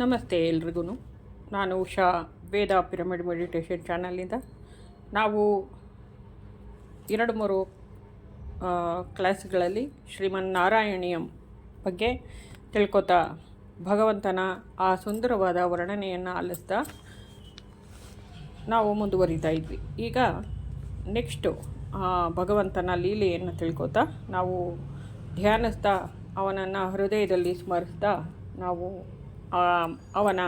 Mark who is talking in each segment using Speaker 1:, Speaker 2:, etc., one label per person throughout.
Speaker 1: ನಮಸ್ತೆ ಎಲ್ರಿಗೂ. ನಾನು ಉಷಾ, ವೇದ ಪಿರಮಿಡ್ ಮೆಡಿಟೇಷನ್ ಚಾನಲ್ನಿಂದ. ನಾವು ಎರಡು ಮೂರು ಕ್ಲಾಸ್ಗಳಲ್ಲಿ ಶ್ರೀಮನ್ ನಾರಾಯಣಿಯಂ ಬಗ್ಗೆ ತಿಳ್ಕೊತಾ ಭಗವಂತನ ಆ ಸುಂದರವಾದ ವರ್ಣನೆಯನ್ನು ಆಲಿಸ್ತಾ ನಾವು ಮುಂದುವರಿತಾ ಇದ್ವಿ. ಈಗ ನೆಕ್ಸ್ಟು ಭಗವಂತನ ಲೀಲೆಯನ್ನು ತಿಳ್ಕೊತಾ ನಾವು ಧ್ಯಾನಿಸ್ತಾ ಅವನನ್ನು ಹೃದಯದಲ್ಲಿ ಸ್ಮರಿಸ್ತಾ ನಾವು ಅವನ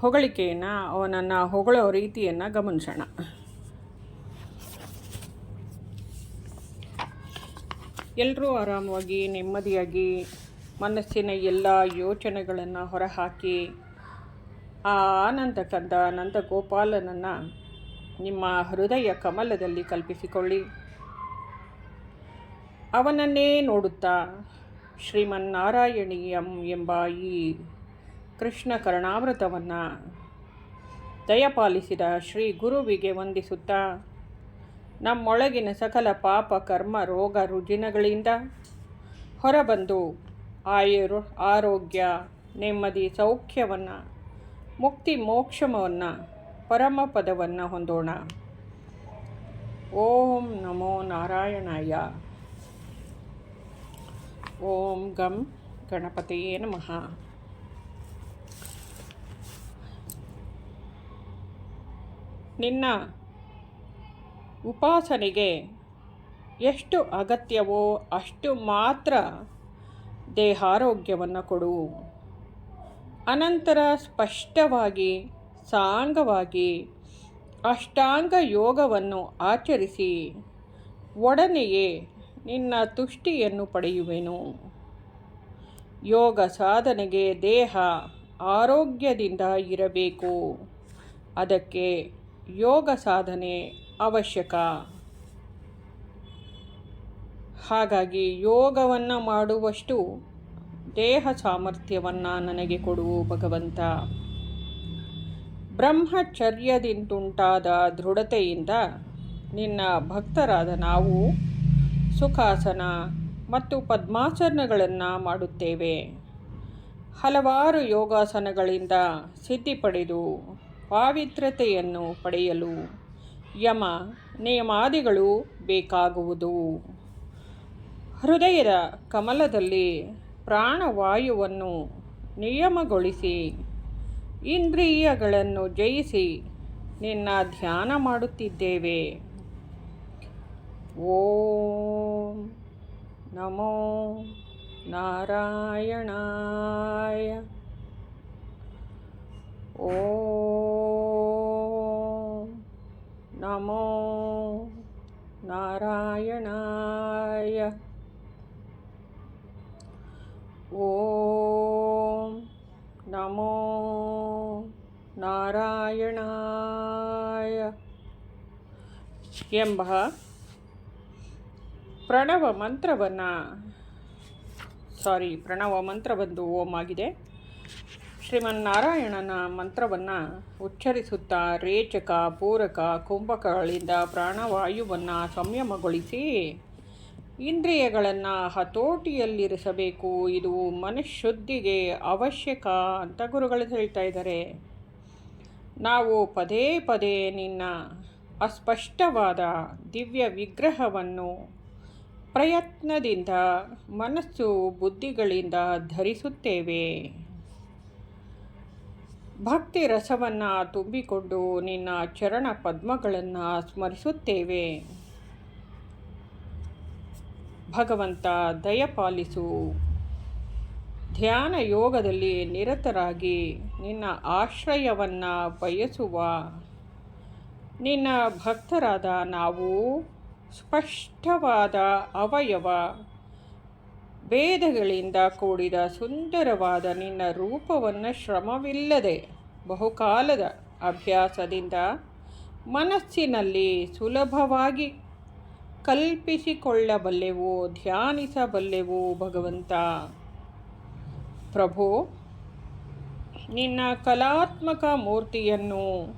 Speaker 1: ಹೊಗಳಿಕೆಯನ್ನು, ಅವನನ್ನು ಹೊಗಳೋ ರೀತಿಯನ್ನು ಗಮನಿಸೋಣ. ಎಲ್ಲರೂ ಆರಾಮವಾಗಿ, ನೆಮ್ಮದಿಯಾಗಿ, ಮನಸ್ಸಿನ ಎಲ್ಲ ಯೋಚನೆಗಳನ್ನು ಹೊರಹಾಕಿ, ಆ ಆನಂದ ಕಂದ ನಂದ ಗೋಪಾಲನನ್ನು ನಿಮ್ಮ ಹೃದಯ ಕಮಲದಲ್ಲಿ ಕಲ್ಪಿಸಿಕೊಳ್ಳಿ. ಅವನನ್ನೇ ನೋಡುತ್ತಾ ಶ್ರೀಮನ್ನಾರಾಯಣೀಯಂ ಎಂಬ ಈ ಕೃಷ್ಣ ಕರ್ಣಾವೃತವನ್ನು ದಯಪಾಲಿಸಿದ ಶ್ರೀ ಗುರುವಿಗೆ ವಂದಿಸುತ್ತಾ, ನಮ್ಮೊಳಗಿನ ಸಕಲ ಪಾಪ, ಕರ್ಮ, ರೋಗ, ರುಜಿನಗಳಿಂದ ಹೊರಬಂದು ಆಯುರು, ಆರೋಗ್ಯ, ನೆಮ್ಮದಿ, ಸೌಖ್ಯವನ್ನು, ಮುಕ್ತಿ ಮೋಕ್ಷಮವನ್ನು ಪರಮ ಪದವನ್ನು ಹೊಂದೋಣ. ಓಂ ನಮೋ ನಾರಾಯಣಾಯ. ಓಂ ಗಂ ಗಣಪತಿಯೇ ನಮಃ. ನಿನ್ನ ಉಪಾಸನೆಗೆ ಎಷ್ಟು ಅಗತ್ಯವೋ ಅಷ್ಟು ಮಾತ್ರ ದೇಹಾರೋಗ್ಯವನ್ನು ಕೊಡು. ಅನಂತರ ಸ್ಪಷ್ಟವಾಗಿ, ಸಾಂಗವಾಗಿ, ಅಷ್ಟಾಂಗ ಯೋಗವನ್ನು ಆಚರಿಸಿ, ಒಡನೆಯೇ ನಿನ್ನ ತುಷ್ಟಿಯನ್ನು ಪಡೆಯುವೆನು. ಯೋಗ ಸಾಧನೆಗೆ ದೇಹ ಆರೋಗ್ಯದಿಂದ ಇರಬೇಕು. ಅದಕ್ಕೆ ಯೋಗ ಸಾಧನೆ ಅವಶ್ಯಕ. ಹಾಗಾಗಿ ಯೋಗವನ್ನು ಮಾಡುವಷ್ಟು ದೇಹ ಸಾಮರ್ಥ್ಯವನ್ನು ನನಗೆ ಕೊಡುವ ಭಗವಂತ. ಬ್ರಹ್ಮಚರ್ಯದಿಂದುಂಟಾದ ದೃಢತೆಯಿಂದ ನಿನ್ನ ಭಕ್ತರಾದ ನಾವು ಸುಖಾಸನ ಮತ್ತು ಪದ್ಮಾಸನಗಳನ್ನು ಮಾಡುತ್ತೇವೆ. ಹಲವಾರು ಯೋಗಾಸನಗಳಿಂದ ಸಿದ್ಧಿ ಪಡೆದು ಪಾವಿತ್ರತೆಯನ್ನು ಪಡೆಯಲು ಯಮ ನಿಯಮಾದಿಗಳು ಬೇಕಾಗುವುದು. ಹೃದಯದ ಕಮಲದಲ್ಲಿ ಪ್ರಾಣವಾಯುವನ್ನು ನಿಯಮಗೊಳಿಸಿ ಇಂದ್ರಿಯಗಳನ್ನು ಜಯಿಸಿ ನಿನ್ನ ಧ್ಯಾನ ಮಾಡುತ್ತಿದ್ದೇವೆ. ಓಂ ನಮೋ ನಾರಾಯಣಾಯ ಓಂ ನಮೋ ನಾರಾಯಣಾಯ ಓಂ ನಮೋ ನಾರಾಯಣಾಯ ಎಂಬ ಪ್ರಣವ ಮಂತ್ರವನ್ನು ಸಾರಿ ಪ್ರಣವ ಮಂತ್ರ ಬಂದು ಓಂ ಆಗಿದೆ. ಶ್ರೀಮನ್ನಾರಾಯಣನ ಮಂತ್ರವನ್ನು ಉಚ್ಚರಿಸುತ್ತಾ ರೇಚಕ, ಪೂರಕ ಕುಂಭಕಗಳಿಂದ ಪ್ರಾಣವಾಯುವನ್ನು ಸಂಯಮಗೊಳಿಸಿ ಇಂದ್ರಿಯಗಳನ್ನು ಹತೋಟಿಯಲ್ಲಿರಿಸಬೇಕು. ಇದು ಮನುಶುದ್ಧಿಗೆ ಅವಶ್ಯಕ ಅಂತ ಗುರುಗಳು ಹೇಳ್ತಾ ಇದ್ದಾರೆ. ನಾವು ಪದೇ ಪದೇ ನಿನ್ನ ಅಸ್ಪಷ್ಟವಾದ ದಿವ್ಯ ವಿಗ್ರಹವನ್ನು ಪ್ರಯತ್ನದಿಂದ ಮನಸ್ಸು ಬುದ್ಧಿಗಳಿಂದ ಧರಿಸುತ್ತೇವೆ. ಭಕ್ತಿ ರಸವನ್ನು ತುಂಬಿಕೊಂಡು ನಿನ್ನ ಚರಣ ಪದ್ಮಗಳನ್ನು ಸ್ಮರಿಸುತ್ತೇವೆ. ಭಗವಂತ ದಯಪಾಲಿಸು ಧ್ಯಾನ ಯೋಗದಲ್ಲಿ ನಿರತರಾಗಿ ನಿನ್ನ ಆಶ್ರಯವನ್ನು ಬಯಸುವ ನಿನ್ನ ಭಕ್ತರಾದ ನಾವು ಸ್ಪಷ್ಟವಾದ ಅವಯವ ಭೇದಗಳಿಂದ ಕೂಡಿದ ಸುಂದರವಾದ ನಿನ್ನ ರೂಪವನ್ನು ಶ್ರಮವಿಲ್ಲದೆ ಬಹುಕಾಲದ ಅಭ್ಯಾಸದಿಂದ ಮನಸ್ಸಿನಲ್ಲಿ ಸುಲಭವಾಗಿ ಕಲ್ಪಿಸಿಕೊಳ್ಳಬಲ್ಲೆವು, ಧ್ಯಾನಿಸಬಲ್ಲೆವು ಭಗವಂತ. ಪ್ರಭು, ನಿನ್ನ ಕಲಾತ್ಮಕ ಮೂರ್ತಿಯನ್ನು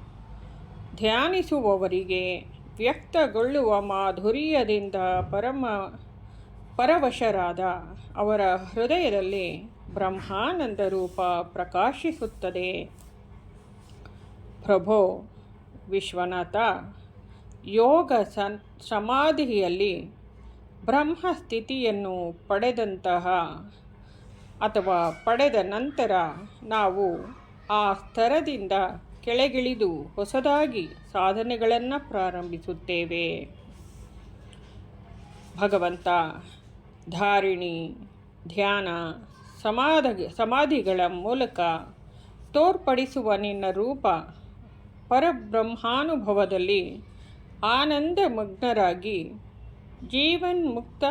Speaker 1: ಧ್ಯಾನಿಸುವವರಿಗೆ ವ್ಯಕ್ತಗೊಳ್ಳುವ ಮಾಧುರ್ಯದಿಂದ ಪರಮ ಪರವಶರಾದ ಅವರ ಹೃದಯದಲ್ಲಿ ಬ್ರಹ್ಮಾನಂದ ರೂಪ ಪ್ರಕಾಶಿಸುತ್ತದೆ. ಪ್ರಭೋ ವಿಶ್ವನಾಥ, ಯೋಗ ಸನ್ ಸಮಾಧಿಯಲ್ಲಿ ಬ್ರಹ್ಮಸ್ಥಿತಿಯನ್ನು ಪಡೆದಂತಹ ಅಥವಾ ಪಡೆದ ನಂತರ ನಾವು ಆ ಸ್ತರದಿಂದ ಕೆಳಗಿಳಿದು ಹೊಸದಾಗಿ ಸಾಧನೆಗಳನ್ನು ಪ್ರಾರಂಭಿಸುತ್ತೇವೆ. ಭಗವಂತ, ಧಾರಿಣಿ, ಧ್ಯಾನ, ಸಮಾಧ, ಸಮಾಧಿಗಳ ಮೂಲಕ ತೋರ್ಪಡಿಸುವ ನಿನ್ನ ರೂಪ ಪರಬ್ರಹ್ಮಾನುಭವದಲ್ಲಿ ಆನಂದಮಗ್ನರಾಗಿ ಜೀವನ್ಮುಕ್ತ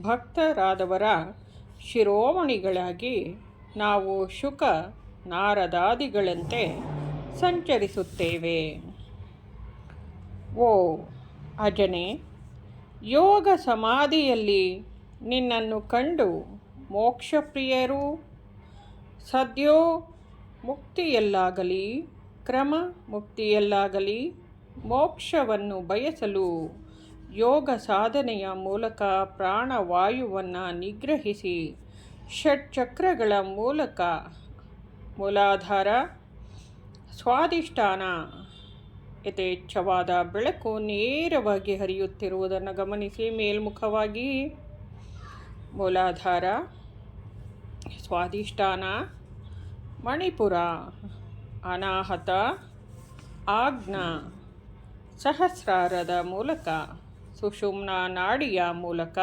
Speaker 1: ಭಕ್ತರಾದವರ ಶಿರೋಮಣಿಗಳಾಗಿ ನಾವು ಶುಕ ನಾರದಾದಿಗಳಂತೆ ಸಂಚರಿಸುತ್ತೇವೆ. ಓ ಅಜನೆ, ಯೋಗ ಸಮಾಧಿಯಲ್ಲಿ ನಿನ್ನನ್ನು ಕಂಡು ಮೋಕ್ಷಪ್ರಿಯರು, ಸದ್ಯೋ ಮುಕ್ತಿಯಲ್ಲಾಗಲಿ, ಕ್ರಮ ಮುಕ್ತಿಯಲ್ಲಾಗಲಿ, ಮೋಕ್ಷವನ್ನು ಬಯಸಲು ಯೋಗ ಸಾಧನೆಯ ಮೂಲಕ ಪ್ರಾಣವಾಯುವನ್ನು ನಿಗ್ರಹಿಸಿ ಷಟ್ಚಕ್ರಗಳ ಮೂಲಕ, ಮೂಲಾಧಾರ ಸ್ವಾದಿಷ್ಠಾನ ಯಥೇಚ್ಛವಾದ ಬೆಳಕು ನೇರವಾಗಿ ಹರಿಯುತ್ತಿರುವುದನ್ನು ಗಮನಿಸಿ ಮೇಲ್ಮುಖವಾಗಿ. ಮೂಲಾಧಾರ ಸ್ವಾದಿಷ್ಠಾನ ಮಣಿಪುರ ಅನಾಹತ ಆಜ್ಞ ಸಹಸ್ರಾರದ ಮೂಲಕ ಸುಷುಮ್ನ ನಾಡಿಯ ಮೂಲಕ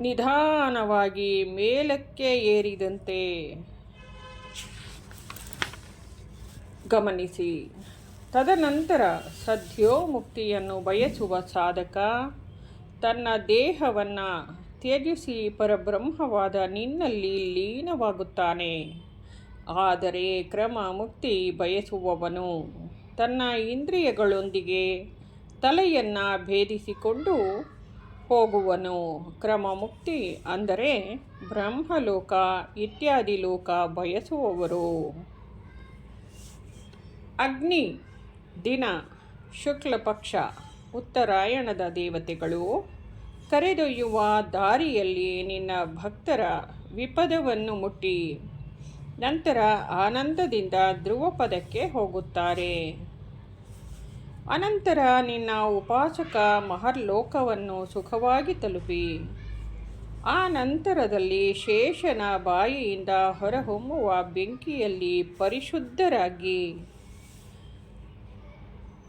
Speaker 1: ನಿಧಾನವಾಗಿ ಮೇಲಕ್ಕೆ ಏರಿದಂತೆ ಗಮನಿಸಿ. ತದನಂತರ ಸದ್ಯೋ ಮುಕ್ತಿಯನ್ನು ಬಯಸುವ ಸಾಧಕ, ತನ್ನ ದೇಹವನ್ನು ತ್ಯಜಿಸಿ ಪರಬ್ರಹ್ಮವಾದ ನಿನ್ನಲ್ಲಿ ಲೀನವಾಗುತ್ತಾನೆ. ಆದರೆ ಕ್ರಮ ಮುಕ್ತಿ ಬಯಸುವವನು ತನ್ನ ಇಂದ್ರಿಯಗಳೊಂದಿಗೆ ತಲೆಯನ್ನು ಭೇದಿಸಿಕೊಂಡು ಹೋಗುವನು. ಕ್ರಮ ಮುಕ್ತಿ ಅಂದರೆ ಬ್ರಹ್ಮಲೋಕ, ಇತ್ಯಾದಿ ಲೋಕ ಬಯಸುವವರು. ಅಗ್ನಿ, ದಿನ, ಶುಕ್ಲ ಪಕ್ಷ, ಉತ್ತರಾಯಣದ ದೇವತೆಗಳು, ಕರೆದೊಯ್ಯುವ ದಾರಿಯಲ್ಲಿ ನಿನ್ನ ಭಕ್ತರ ವಿಪದವನ್ನು ಮುಟ್ಟಿ, ನಂತರ ಆನಂದದಿಂದ ಧ್ರುವಪದಕ್ಕೆ ಹೋಗುತ್ತಾರೆ. ಅನಂತರ ನಿನ್ನ ಉಪಾಸಕ ಮಹರ್ಲೋಕವನ್ನು ಸುಖವಾಗಿ ತಲುಪಿ, ಆ ನಂತರದಲ್ಲಿ ಶೇಷನ ಬಾಯಿಯಿಂದ ಹೊರಹೊಮ್ಮುವ ಬೆಂಕಿಯಲ್ಲಿ ಪರಿಶುದ್ಧರಾಗಿ.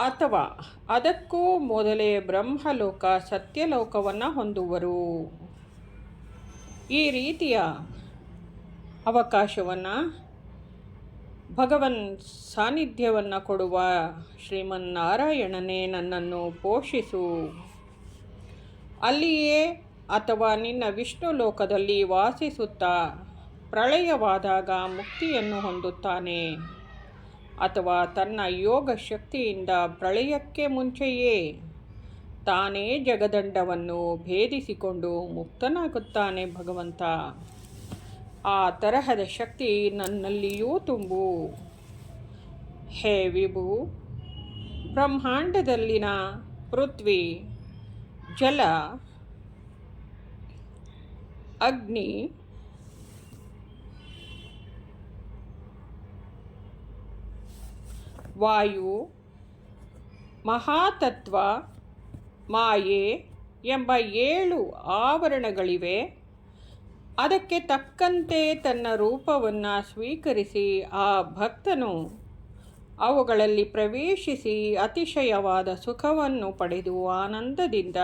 Speaker 1: ಅಥವಾ ಅದಕ್ಕೂ ಮೊದಲೇ ಬ್ರಹ್ಮಲೋಕ ಸತ್ಯಲೋಕವನ್ನು ಹೊಂದುವರು. ಈ ರೀತಿಯ ಅವಕಾಶವನ್ನು ಭಗವನ್ ಸಾನ್ನಿಧ್ಯವನ್ನು ಕೊಡುವ ಶ್ರೀಮನ್ನಾರಾಯಣನೇ ನನ್ನನ್ನು ಪೋಷಿಸು. ಅಲ್ಲಿಯೇ ಅಥವಾ ನಿನ್ನ ವಿಷ್ಣು ಲೋಕದಲ್ಲಿ ವಾಸಿಸುತ್ತಾ ಪ್ರಳಯವಾದಾಗ ಮುಕ್ತಿಯನ್ನು ಹೊಂದುತ್ತಾನೆ. ಅಥವಾ ತನ್ನ ಯೋಗ ಶಕ್ತಿಯಿಂದ ಪ್ರಳಯಕ್ಕೆ ಮುಂಚೆಯೇ ತಾನೇ ಜಗದಂಡವನ್ನು ಭೇದಿಸಿಕೊಂಡು ಮುಕ್ತನಾಗುತ್ತಾನೆ ಭಗವಂತ. ಆ ತರಹದ ಶಕ್ತಿ ನನ್ನಲ್ಲಿಯೂ ತುಂಬು. ಹೇ ವಿಭು, ಬ್ರಹ್ಮಾಂಡದಲ್ಲಿನ ಪೃಥ್ವಿ, ಜಲ, ಅಗ್ನಿ ವಾಯು, ಮಹಾತತ್ವ, ಮಾಯೆ ಎಂಬ ಏಳು ಆವರಣಗಳಿವೆ. ಅದಕ್ಕೆ ತಕ್ಕಂತೆ ತನ್ನ ರೂಪವನ್ನು ಸ್ವೀಕರಿಸಿ ಆ ಭಕ್ತನು ಅವುಗಳಲ್ಲಿ ಪ್ರವೇಶಿಸಿ ಅತಿಶಯವಾದ ಸುಖವನ್ನು ಪಡೆದು ಆನಂದದಿಂದ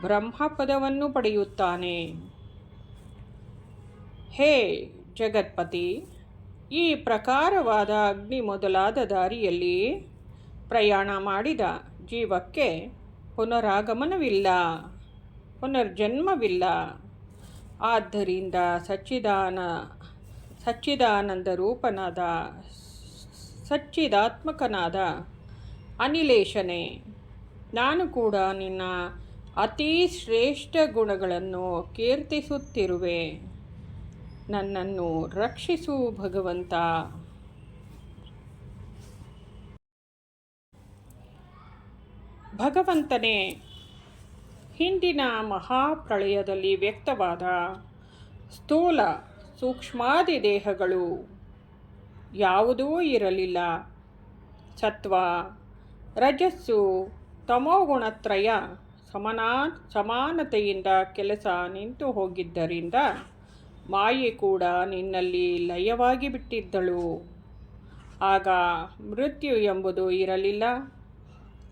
Speaker 1: ಬ್ರಹ್ಮಪದವನ್ನು ಪಡೆಯುತ್ತಾನೆ. ಹೇ ಜಗತ್ಪತಿ! ಈ ಪ್ರಕಾರವಾದ ಅಗ್ನಿ ಮೊದಲಾದ ದಾರಿಯಲ್ಲಿ ಪ್ರಯಾಣ ಮಾಡಿದ ಜೀವಕ್ಕೆ ಪುನರಾಗಮನವಿಲ್ಲ, ಪುನರ್ಜನ್ಮವಿಲ್ಲ. ಆದ್ದರಿಂದ ಸಚ್ಚಿದಾನ, ಸಚ್ಚಿದಾನಂದ ರೂಪನಾದ, ಸಚ್ಚಿದಾತ್ಮಕನಾದ ಅನಿಲೇಶನೆ, ನಾನು ಕೂಡ ನಿನ್ನ ಅತೀ ಶ್ರೇಷ್ಠ ಗುಣಗಳನ್ನು ಕೀರ್ತಿಸುತ್ತಿರುವೆ. ನನ್ನನ್ನು ರಕ್ಷಿಸು ಭಗವಂತ. ಭಗವಂತನೇ, ಹಿಂದಿನ ಮಹಾಪ್ರಳಯದಲ್ಲಿ ವ್ಯಕ್ತವಾದ ಸ್ಥೂಲ ಸೂಕ್ಷ್ಮಾದಿ ದೇಹಗಳು ಯಾವುದೂ ಇರಲಿಲ್ಲ. ಸತ್ವ, ರಜಸ್ಸು, ತಮೋಗುಣತ್ರಯ ಸಮನಾ ಸಮಾನತೆಯಿಂದ ಕೆಲಸ ನಿಂತು ಹೋಗಿದ್ದರಿಂದ ಮಾಯೆ ಕೂಡ ನಿನ್ನಲ್ಲಿ ಲಯವಾಗಿ ಬಿಟ್ಟಿದ್ದಳು. ಆಗ ಮೃತ್ಯು ಎಂಬುದು ಇರಲಿಲ್ಲ.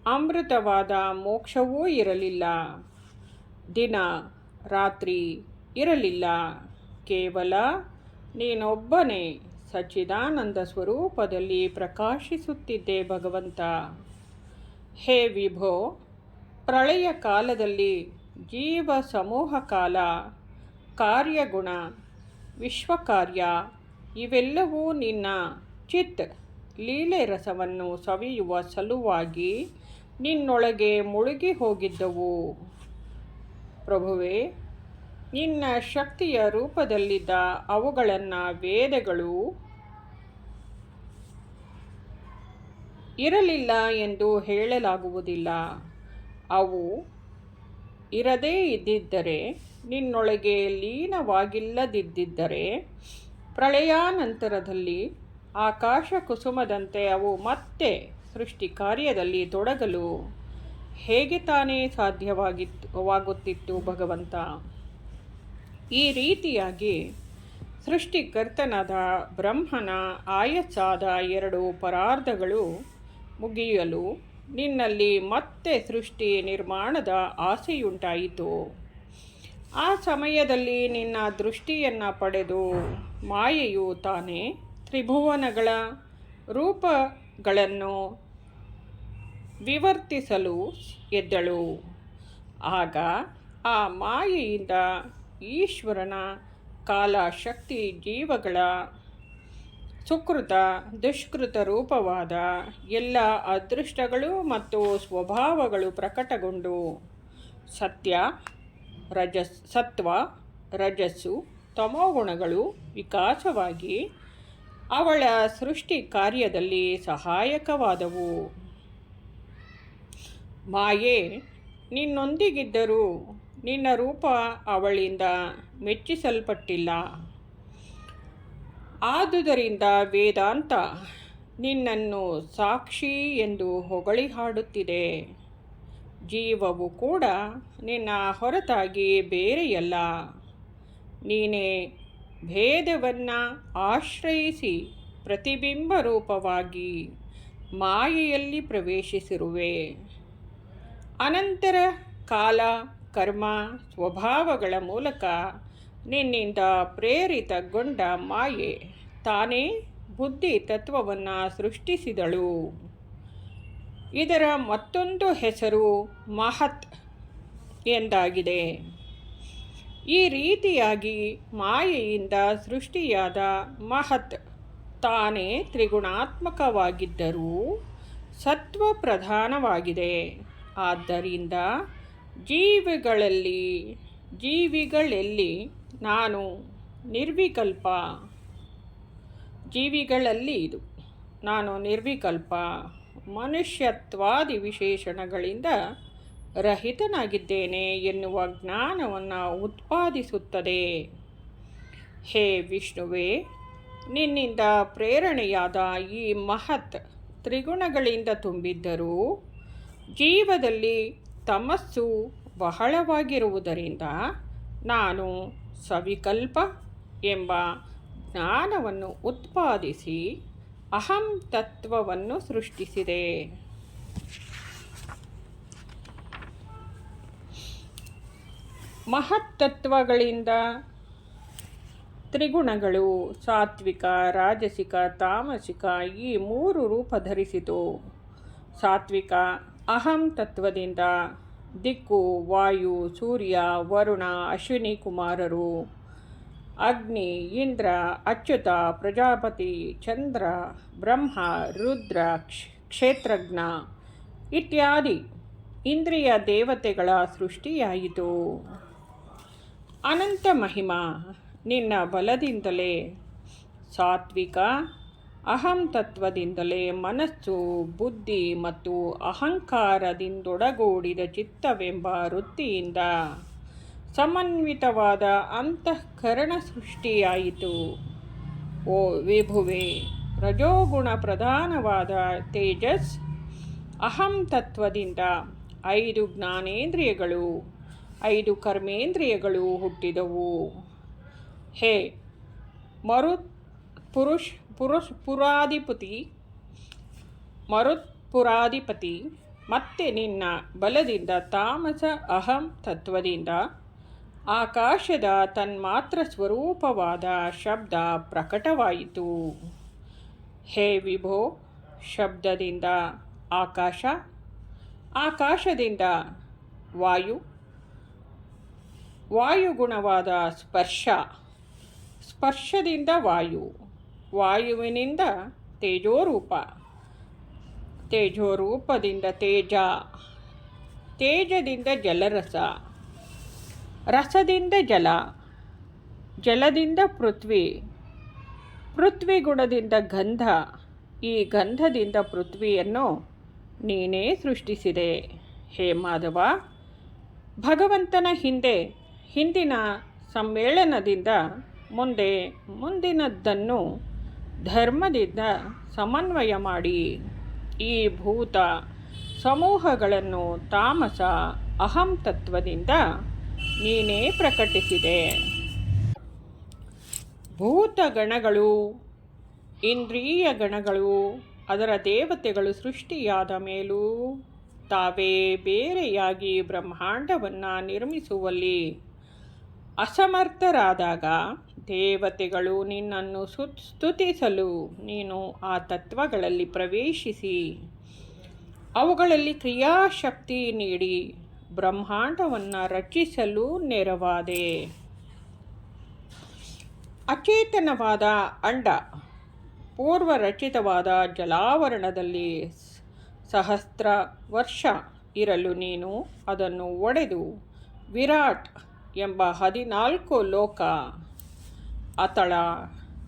Speaker 1: ಅಮೃತವಾದ ಮೋಕ್ಷವೂ ಇರಲಿಲ್ಲ. ದಿನ, ರಾತ್ರಿ ಇರಲಿಲ್ಲ. ಕೇವಲ ನೀನೊಬ್ಬನೇ ಸಚ್ಚಿದಾನಂದ ಸ್ವರೂಪದಲ್ಲಿ ಪ್ರಕಾಶಿಸುತ್ತಿದ್ದೆ ಭಗವಂತ. ಹೇ ವಿಭೋ, ಪ್ರಳಯ ಕಾಲದಲ್ಲಿ ಜೀವ ಸಮೂಹ ಕಾಲ ಕಾರ್ಯಗುಣ ವಿಶ್ವಕಾರ್ಯ, ಇವೆಲ್ಲವೂ ನಿನ್ನ ಚಿತ್ ಲೀಲೆ ರಸವನ್ನು ಸವಿಯುವ ಸಲುವಾಗಿ ನಿನ್ನೊಳಗೆ ಮುಳುಗಿ ಹೋಗಿದ್ದವು ಪ್ರಭುವೇ, ನಿನ್ನ ಶಕ್ತಿಯ ರೂಪದಲ್ಲಿದ್ದ ಅವುಗಳನ್ನು ವೇದಗಳು ಇರಲಿಲ್ಲ ಎಂದು ಹೇಳಲಾಗುವುದಿಲ್ಲ. ಅವು ಇರದೇ ಇದ್ದಿದ್ದರೆ ನಿನ್ನೊಳಗೆ ಲೀನವಾಗಿಲ್ಲದಿದ್ದರೆ ಪ್ರಳಯಾನಂತರದಲ್ಲಿ ಆಕಾಶ ಕುಸುಮದಂತೆ ಅವು ಮತ್ತೆ ಸೃಷ್ಟಿ ಕಾರ್ಯದಲ್ಲಿ ತೊಡಗಲು ಹೇಗೆ ತಾನೇ ಸಾಧ್ಯವಾಗಿತ್ತು ಭಗವಂತ? ಈ ರೀತಿಯಾಗಿ ಸೃಷ್ಟಿಕರ್ತನಾದ ಬ್ರಹ್ಮನ ಆಯಸ್ಸಾದ ಎರಡು ಪರಾರ್ಧಗಳು ಮುಗಿಯಲು ನಿನ್ನಲ್ಲಿ ಮತ್ತೆ ಸೃಷ್ಟಿ ನಿರ್ಮಾಣದ ಆಸೆಯುಂಟಾಯಿತು. ಆ ಸಮಯದಲ್ಲಿ ನಿನ್ನ ದೃಷ್ಟಿಯನ್ನು ಪಡೆದು ಮಾಯೆಯು ತಾನೇ ತ್ರಿಭುವನಗಳ ರೂಪಗಳನ್ನು ವಿವರ್ತಿಸಲು ಎದ್ದಳು. ಆಗ ಆ ಮಾಯೆಯಿಂದ ಈಶ್ವರನ ಕಾಲ ಶಕ್ತಿ ಜೀವಗಳ ಸುಕೃತ ದುಷ್ಕೃತ ರೂಪವಾದ ಎಲ್ಲ ಅದೃಷ್ಟಗಳು ಮತ್ತು ಸ್ವಭಾವಗಳು ಪ್ರಕಟಗೊಂಡು ಸತ್ಯ ರಜಸ್, ಸತ್ವ, ರಜಸ್ಸು ತಮೋಗುಣಗಳು ವಿಕಾಸವಾಗಿ ಅವಳ ಸೃಷ್ಟಿ ಕಾರ್ಯದಲ್ಲಿ ಸಹಾಯಕವಾದವು. ಮಾಯೆ, ನಿನ್ನೊಂದಿಗಿದ್ದರೂ ನಿನ್ನ ರೂಪ ಅವಳಿಂದ ಮೆಚ್ಚಿಸಲ್ಪಟ್ಟಿಲ್ಲ. ಆದುದರಿಂದ ವೇದಾಂತ ನಿನ್ನನ್ನು ಸಾಕ್ಷಿ ಎಂದು ಹೊಗಳಿ ಹಾಡುತ್ತಿದೆ ಜೀವವು ಕೂಡ ನಿನ್ನ ಹೊರತಾಗಿ ಬೇರೆಯಲ್ಲ. ನೀನೇ ಭೇದವನ್ನು ಆಶ್ರಯಿಸಿ ಪ್ರತಿಬಿಂಬ ರೂಪವಾಗಿ ಮಾಯೆಯಲ್ಲಿ ಪ್ರವೇಶಿಸಿರುವೆ. ಅನಂತರ ಕಾಲ, ಕರ್ಮ, ಸ್ವಭಾವಗಳ ಮೂಲಕ ನಿನ್ನಿಂದ ಪ್ರೇರಿತಗೊಂಡ ಮಾಯೆ ತಾನೇ ಬುದ್ಧಿ ತತ್ವವನ್ನು ಸೃಷ್ಟಿಸಿದಳು. ಇದರ ಮತ್ತೊಂದು ಹೆಸರು ಮಹತ್ ಎಂದಾಗಿದೆ. ಈ ರೀತಿಯಾಗಿ ಮಾಯೆಯಿಂದ ಸೃಷ್ಟಿಯಾದ ಮಹತ್ ತಾನೇ ತ್ರಿಗುಣಾತ್ಮಕವಾಗಿದ್ದರೂ ಸತ್ವ ಪ್ರಧಾನವಾಗಿದೆ ಆದ್ದರಿಂದ ಜೀವಿಗಳಲ್ಲಿ ಜೀವಿಗಳಲ್ಲಿ ನಾನು ನಿರ್ವಿಕಲ್ಪ. ಜೀವಿಗಳಲ್ಲಿ ಇದು, ನಾನು ನಿರ್ವಿಕಲ್ಪ. ಮನುಷ್ಯತ್ವಾದಿ ವಿಶೇಷಣಗಳಿಂದ ರಹಿತನಾಗಿದ್ದೇನೆ ಎನ್ನುವ ಜ್ಞಾನವನ್ನು ಉತ್ಪಾದಿಸುತ್ತದೆ. ಹೇ ವಿಷ್ಣುವೇ, ನಿನ್ನಿಂದ ಪ್ರೇರಣೆಯಾದ ಈ ಮಹತ್ ತ್ರಿಗುಣಗಳಿಂದ ತುಂಬಿದ್ದರೂ ಜೀವದಲ್ಲಿ ತಮಸ್ಸು ಬಹಳವಾಗಿರುವುದರಿಂದ ನಾನು ಸವಿಕಲ್ಪ ಎಂಬ ಜ್ಞಾನವನ್ನು ಉತ್ಪಾದಿಸಿ ಅಹಂ ತತ್ವವನ್ನು ಸೃಷ್ಟಿಸಿದೆ ಮಹತ್ತತ್ವಗಳಿಂದ ತ್ರಿಗುಣಗಳು ಸಾತ್ವಿಕ ರಾಜಸಿಕ ತಾಮಸಿಕ ಈ ಮೂರು ರೂಪ ಧರಿಸಿತು ಸಾತ್ವಿಕ ಅಹಂ ತತ್ವದಿಂದ ದಿಕ್ಕು ವಾಯು ಸೂರ್ಯ ವರುಣ ಅಶ್ವಿನಿ ಕುಮಾರರು ಅಗ್ನಿ, ಇಂದ್ರ, ಅಚ್ಯುತ, ಪ್ರಜಾಪತಿ, ಚಂದ್ರ, ಬ್ರಹ್ಮ, ರುದ್ರ ಕ್ಷೇತ್ರಜ್ಞ ಇತ್ಯಾದಿ ಇಂದ್ರಿಯ ದೇವತೆಗಳ ಸೃಷ್ಟಿಯಾಯಿತು. ಅನಂತ ಮಹಿಮಾ, ನಿನ್ನ ಬಲದಿಂದಲೇ, ಸಾತ್ವಿಕ ಅಹಂ ತತ್ವದಿಂದಲೇ ಮನಸ್ಸು, ಬುದ್ಧಿ ಮತ್ತು ಅಹಂಕಾರದಿಂದೊಡಗೂಡಿದ ಚಿತ್ತವೆಂಬ ವೃತ್ತಿಯಿಂದ ಸಮನ್ವಿತವಾದ ಅಂತಃಕರಣ ಸೃಷ್ಟಿಯಾಯಿತು. ಓ ವಿಭುವೆ ರಜೋಗುಣ ಪ್ರಧಾನವಾದ ತೇಜಸ್, ಅಹಂ ತತ್ವದಿಂದ ಐದು ಜ್ಞಾನೇಂದ್ರಿಯಗಳು, ಐದು ಕರ್ಮೇಂದ್ರಿಯಗಳು ಹುಟ್ಟಿದವು. ಹೇ, ಮರು, ಪುರುಷ್ ಪುರುಷ್, ಪುರಾಧಿಪತಿ, ಮರುತ್ಪುರಾಧಿಪತಿ, ಮತ್ತೆ ನಿನ್ನ ಬಲದಿಂದ ತಾಮಸ ಅಹಂ ತತ್ವದಿಂದ ಆಕಾಶದ ತನ್ಮಾತ್ರ ಸ್ವರೂಪವಾದ ಶಬ್ದ ಪ್ರಕಟವಾಯಿತು. ಹೇ ವಿಭೋ, ಶಬ್ದದಿಂದ ಆಕಾಶ, ಆಕಾಶದಿಂದ ವಾಯು, ವಾಯುಗುಣವಾದ ಸ್ಪರ್ಶ, ಸ್ಪರ್ಶದಿಂದ ವಾಯು, ವಾಯುವಿನಿಂದ ತೇಜೋರೂಪ, ತೇಜೋರೂಪದಿಂದ ತೇಜ, ತೇಜದಿಂದ ಜಲರಸ. ರಸದಿಂದ ಜಲ, ಜಲದಿಂದ ಪೃಥ್ವಿ ಪೃಥ್ವಿ ಗುಣದಿಂದ ಗಂಧ, ಈ ಗಂಧದಿಂದ ಪೃಥ್ವಿಯನ್ನು ನೀನೇ ಸೃಷ್ಟಿಸಿದೆ. ಹೇ ಮಾಧವ, ಭಗವಂತನ ಹಿಂದೆ, ಹಿಂದಿನ ಸಮ್ಮೇಳನದಿಂದ ಮುಂದೆ, ಮುಂದಿನದ್ದನ್ನು ಧರ್ಮದಿಂದ ಸಮನ್ವಯ ಮಾಡಿ. ಈ ಭೂತ ಸಮೂಹಗಳನ್ನು ತಾಮಸ, ಅಹಂ ತತ್ವದಿಂದ ನೀನೇ ಪ್ರಕಟಿಸಿದೆ. ಭೂತಗಣಗಳು ಇಂದ್ರಿಯ ಗಣಗಳು ಅದರ ದೇವತೆಗಳು ಸೃಷ್ಟಿಯಾದ ಮೇಲೂ ತಾವೇ ಬೇರೆಯಾಗಿ ಬ್ರಹ್ಮಾಂಡವನ್ನು ನಿರ್ಮಿಸುವಲ್ಲಿ ಅಸಮರ್ಥರಾದಾಗ ದೇವತೆಗಳು ನಿನ್ನನ್ನು ಸುತ್ ಸ್ತುತಿಸಲು ನೀನು ಆ ತತ್ವಗಳಲ್ಲಿ ಪ್ರವೇಶಿಸಿ, ಅವುಗಳಲ್ಲಿ ಕ್ರಿಯಾಶಕ್ತಿ ನೀಡಿ ಬ್ರಹ್ಮಾಂಡವನ್ನು ರಚಿಸಲು ನೆರವಾದೆ. ಅಚೇತನವಾದ ಅಂಡ ಪೂರ್ವ ರಚಿತವಾದ ಜಲಾವರಣದಲ್ಲಿ ಸಹಸ್ರ ವರ್ಷ ಇರಲು ನೀನು ಅದನ್ನು ಒಡೆದು ವಿರಾಟ್ ಎಂಬ ಹದಿನಾಲ್ಕು ಲೋಕ ಅತಳ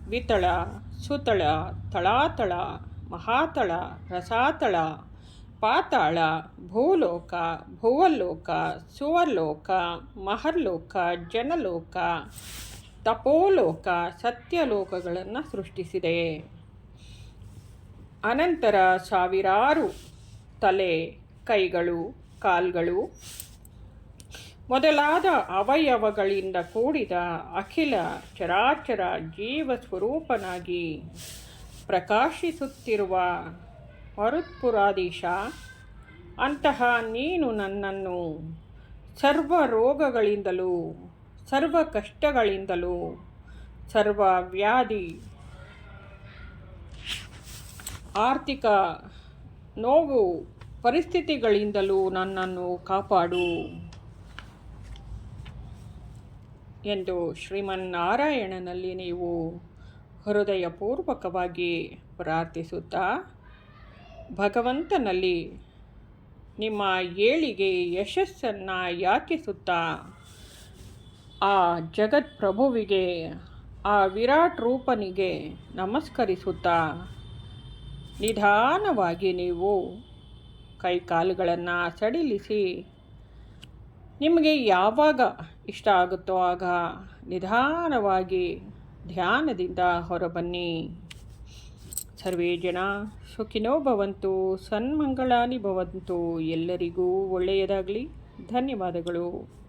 Speaker 1: ವಿತಳ, ಸುತಳ, ತಳಾತಳ, ಮಹಾತಳ, ರಸಾತಳ ಪಾತಾಳ, ಭೂಲೋಕ, ಭುವಲೋಕ ಸುವರ್ಲೋಕ ಮಹರ್ಲೋಕ, ಜನಲೋಕ, ತಪೋಲೋಕ, ಸತ್ಯಲೋಕಗಳನ್ನು ಸೃಷ್ಟಿಸಿದೆ. ಅನಂತರ ಸಾವಿರಾರು ತಲೆ, ಕೈಗಳು, ಕಾಲ್ಗಳು, ಮೊದಲಾದ ಅವಯವಗಳಿಂದ ಕೂಡಿದ ಅಖಿಲ ಚರಾಚರ ಜೀವ ಸ್ವರೂಪನಾಗಿ ಪ್ರಕಾಶಿಸುತ್ತಿರುವ ಮರುತ್ಪುರಾಧೀಶ ಅಂತಹ ನೀನು ನನ್ನನ್ನು ಸರ್ವ ರೋಗಗಳಿಂದಲೂ, ಸರ್ವ ಕಷ್ಟಗಳಿಂದಲೂ, ಸರ್ವ ವ್ಯಾಧಿ, ಆರ್ಥಿಕ ನೋವು ಪರಿಸ್ಥಿತಿಗಳಿಂದಲೂ ನನ್ನನ್ನು ಕಾಪಾಡು ಎಂದು ಶ್ರೀಮನ್ನಾರಾಯಣನಲ್ಲಿ ನೀವು ಹೃದಯಪೂರ್ವಕವಾಗಿ ಪ್ರಾರ್ಥಿಸುತ್ತಾ ಭಗವಂತನಲ್ಲಿ ನಿಮ್ಮ ಏಳಿಗೆ ಯಶಸ್ಸನ್ನು ಯಾಚಿಸುತ್ತಾ ಆ ಜಗತ್ಪ್ರಭುವಿಗೆ, ಆ ವಿರಾಟ್ ರೂಪನಿಗೆ ನಮಸ್ಕರಿಸುತ್ತಾ? ನಿಧಾನವಾಗಿ ನೀವು ಕೈಕಾಲುಗಳನ್ನು ಸಡಿಲಿಸಿ, ನಿಮಗೆ ಯಾವಾಗ ಇಷ್ಟ ಆಗುತ್ತೋ ಆಗ ನಿಧಾನವಾಗಿ ಧ್ಯಾನದಿಂದ ಹೊರಬನ್ನಿ. ಸರ್ವೇ ಜನ ಸುಖಿನೋ ಭವಂತು ಸನ್ಮಂಗಳಾನಿ ಭವಂತು ಎಲ್ಲರಿಗೂ ಒಳ್ಳೆಯದಾಗಲಿ. ಧನ್ಯವಾದಗಳು.